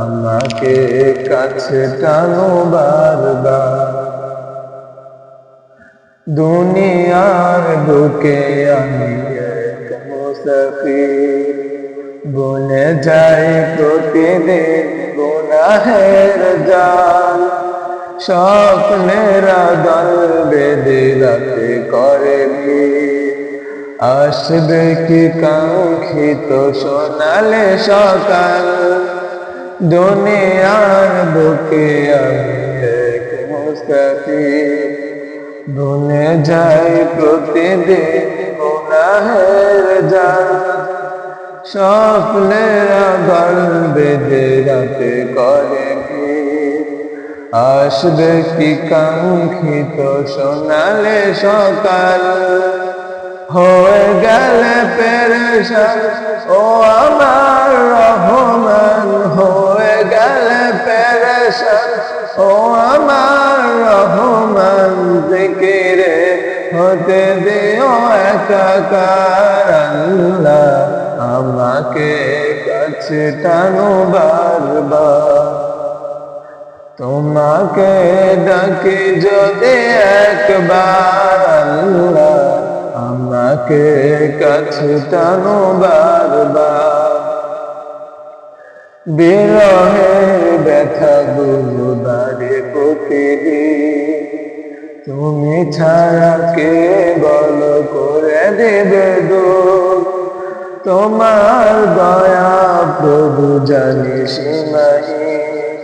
আমাকে কাছে টানো বারবার। দুনিয়ার বুকে আমি মুসাফির। বনে যাই প্রতিদিন গুনাহের জাল। স্বপ্নেরা দল বেদে রাতে করে আসবে কি কাঙ্ক্ষিত সোনালে সকাল? দুনিয়ার বুকে আমি বনে যাই প্রতিদিন গুনাহের গল বেঁধে রাতে করে ভিড় আসবে কি কাঙ্ক্ষিত সোনালে সকাল? হয়ে গেলে পেরেশান, ও আমার পেরেশান ও আমার রহমান, জিকিরে হতে দিও একাকার আল্লাহ। আমাকে কাছে টানো বারবার। তোমাকে ডাকি যদি একবার আল্লাহ। আমাকে কাছে টানো বারবার। বিরহের ব্যথা বাড়ে প্রতিদিন তুমি ছাড়া কে বল করে দেবে দূর তোমার দয়া প্রভু জানি সীমাহীন।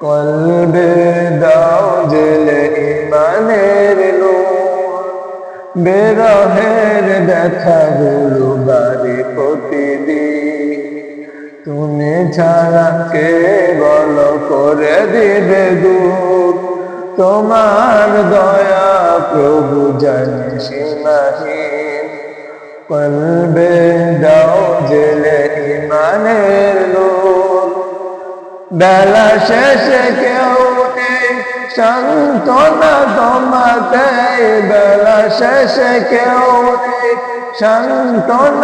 কলবে দাও জেলে ইমানের নূর। বেরহের ব্যথা গুলো বাড়ি ছাড়া কে করে দিবে দূর তোমার দয়া প্রভু জানি সীমাহীন। কলবে দাও জেলে ইমানের নূর বেলা শেষে কেউ নেই না তোমাতে বেলা শেষে কেউ নেই, সান্ত্বনা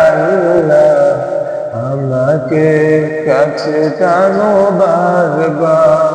কাছে টানো বারবার।